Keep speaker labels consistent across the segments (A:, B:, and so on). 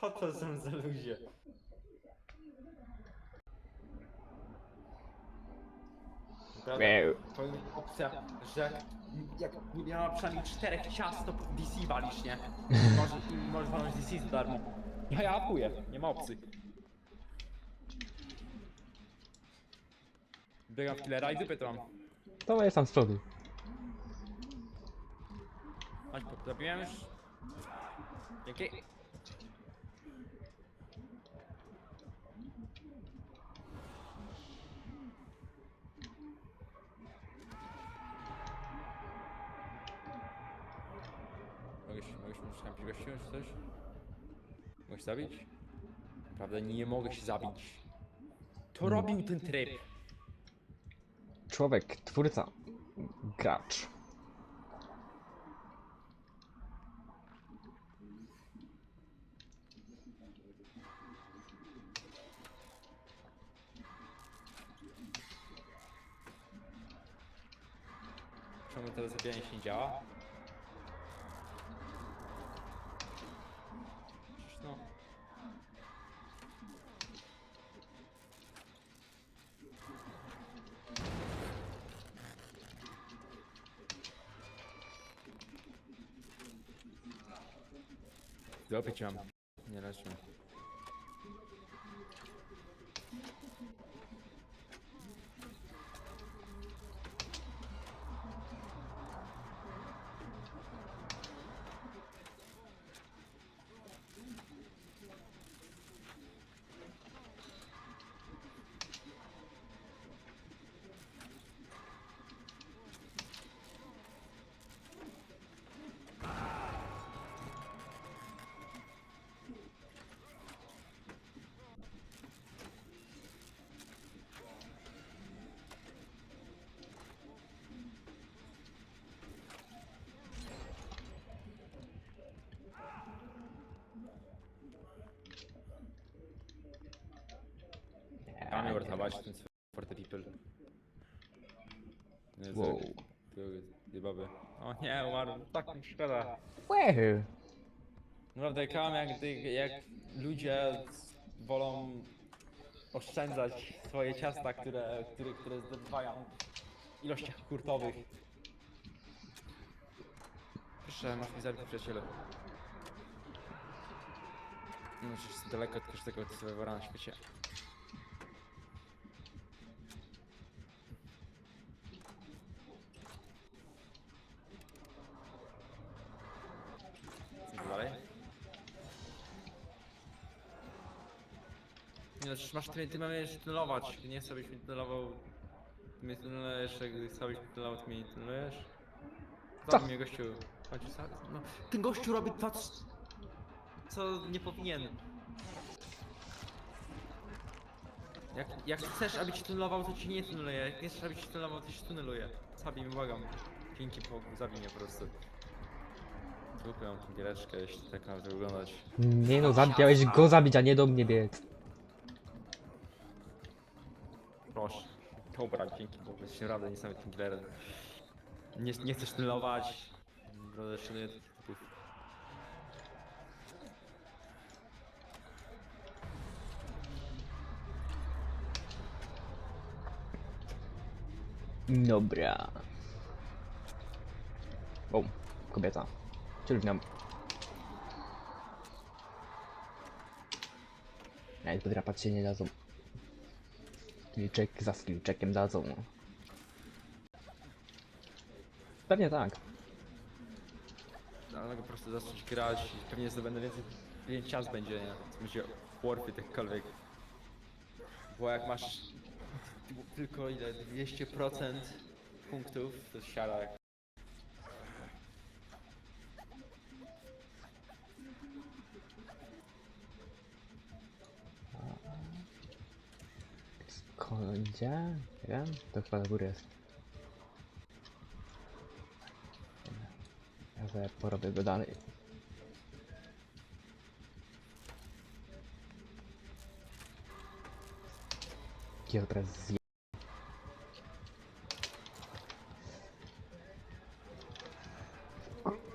A: Co to są za ludzie?
B: Miau.
A: to jest opcja, że jak, jak miała przynajmniej czterech ciast, to DC walisz, nie? Możesz, i możesz walnąć DC za darmo. Ja ja apuję, nie ma opcji. Biegam w killera i dupy to mam.
B: To jest tam z przodu.
A: Chodź, bo zabiłem już. Dzięki. Mogę się, mogę się kampić gościu czy coś? Mogę się zabić? Prawda, nie mogę się zabić. To robił ten tryb.
B: Człowiek, twórca, gracz.
A: Czemu teraz zabijanie się nie działa? Dopić. Nie leczę. Uratować ten swój for the people. Nie,
B: Wow.
A: Ty baby. O nie, umarł. Tak mi szkoda.
B: Wow.
A: Naprawdę, kam jak, gdy- jak ludzie wolą oszczędzać swoje ciasta, które, które, które zdobywają w ilościach hurtowych. Proszę, masz mi zabić przyjaciele. No, przecież jest daleko od każdego survivora na świecie. Nie no, przecież masz ty, ty mamy jeszcze tunelować. Nie chcę, byś mi tunelował. Ty mnie tunelujesz, jak chciałbyś mi tunelować, ty mnie nie tunelujesz? Zabij mnie gościu. Chodź, za- no, ten gościu robi to, c- co nie powinien. Jak, jak chcesz, aby ci tunelował, to ci nie tuneluje. Jak nie chcesz, aby ci tunelował, to ci tuneluje. Zabij mnie, błagam. Dzięki Bogu, zabij mnie po prostu. Tą giereczkę, jeśli tak ma to wyglądać.
B: Nie no, zabi- miałeś go zabić, a nie do mnie biec.
A: Dobra, dzięki Bogu, jesteś naprawdę niesamowitym killerem. Nie, nie chcesz tunelować. Naprawdę szanuję typów.
B: Dobra. O, kobieta. Czyli nam. Nawet podrapać się nie dadzą. Skillczek za skillczekiem dadzą. Pewnie tak.
A: Ale mogę po prostu zacząć grać i pewnie zdobędę więcej, więcej czas będzie, nie? To będzie worthy jakkolwiek. Bo jak masz tylko ile? 200% punktów, to siara.
B: Nie wiem, to chyba na górę jest. Ja sobie porobię go dalej. Ja teraz zje...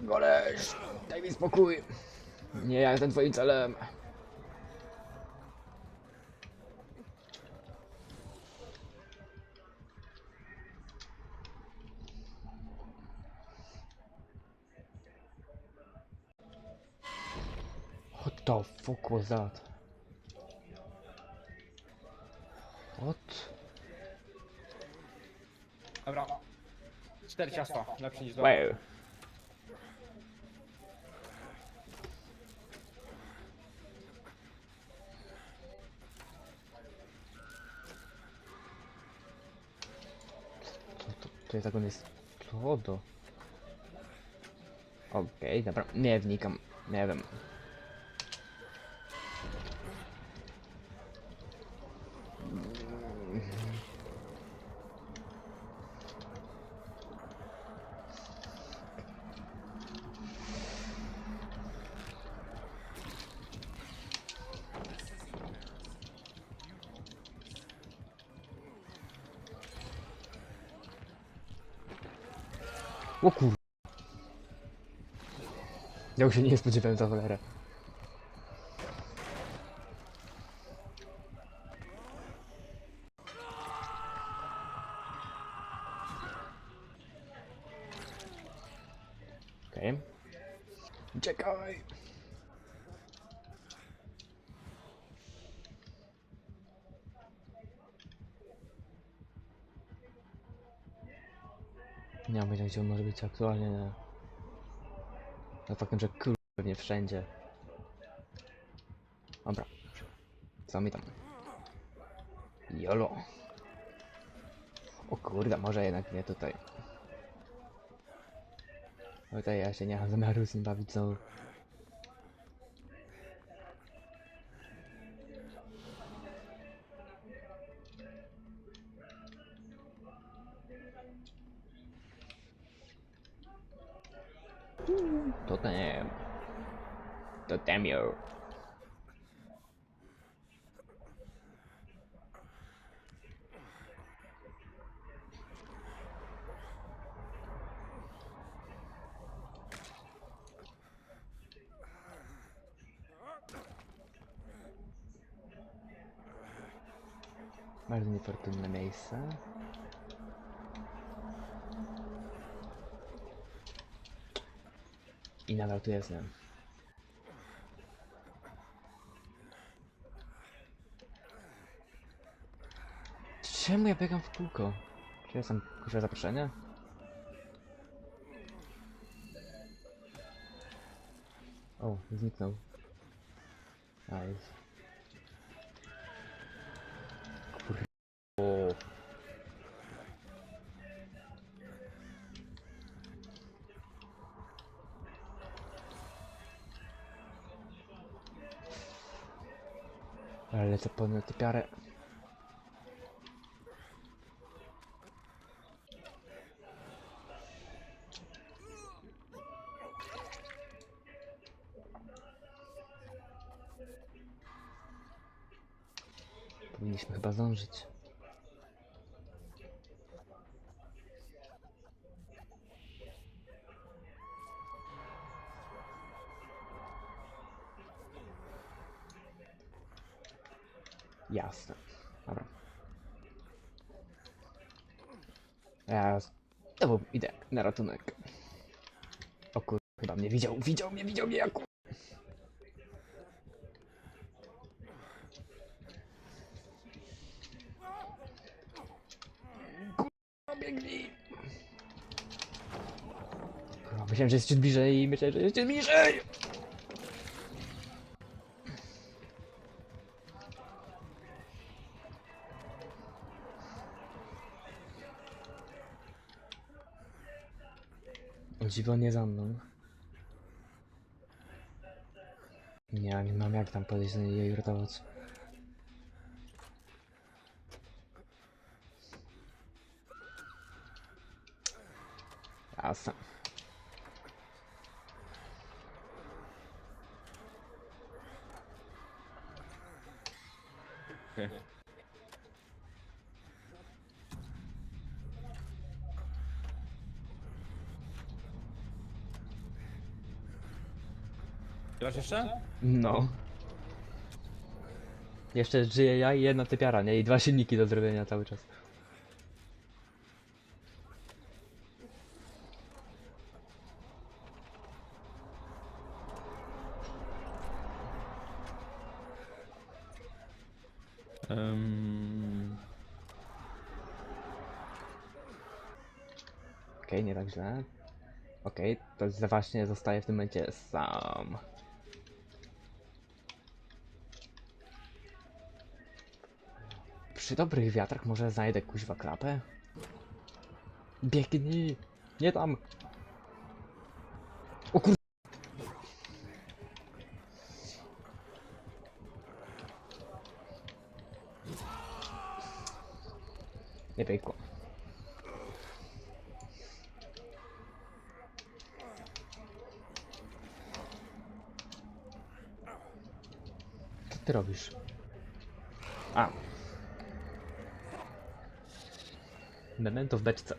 B: Goleś! Daj mi spokój! Nie ja jestem twoim celem. The fuck was that? What?
A: Dobra. Cztery ciasta, lepsze niż dwa.
B: Wow. Co to? To jest jak on jest... To? Okej, dobra, nie wnikam, nie wiem. O kur... Ja się nie spodziewałem za cholerę. Okej. Okay. Czekaj! Nie mam pojęcia gdzie on może być aktualnie na... Na faktem, że król pewnie wszędzie. Dobra. Tam? Jolo. O kurde, może jednak nie tutaj. Tutaj ja się nie mam zamiaru z nim bawić znowu. Totem. Totemio. Bardzo niefortunne miejsce. I nadal tu jestem. Czemu ja biegam w kółko? Czy ja sam kuszę zaproszenie? O, zniknął. Nice. Kur... Ale lecę po typiarę. Powinniśmy chyba zdążyć. Jasne. Dobra. Ja znowu idę na ratunek. O kur... Chyba mnie widział, widział mnie, widział mnie, jak biegnij! Myślałem, że jest ciut bliżej myślałem, że jest ciut bliżej! O dziwo nie za mną. Nie, nie mam jak tam podejść do niej i uratować. Jasne.
A: Grasz jeszcze?
B: No. Jeszcze żyję ja i jedna typiara, nie? I dwa silniki do zrobienia cały czas.
A: Um,
B: Okej, nie tak źle. Okej, to właśnie zostaje w tym momencie sam. Przy dobrych wiatrach może znajdę kuźwa klapę? Biegnij! Nie tam! O kur... Nie pękło. Co ty robisz? A. Memento w beczce.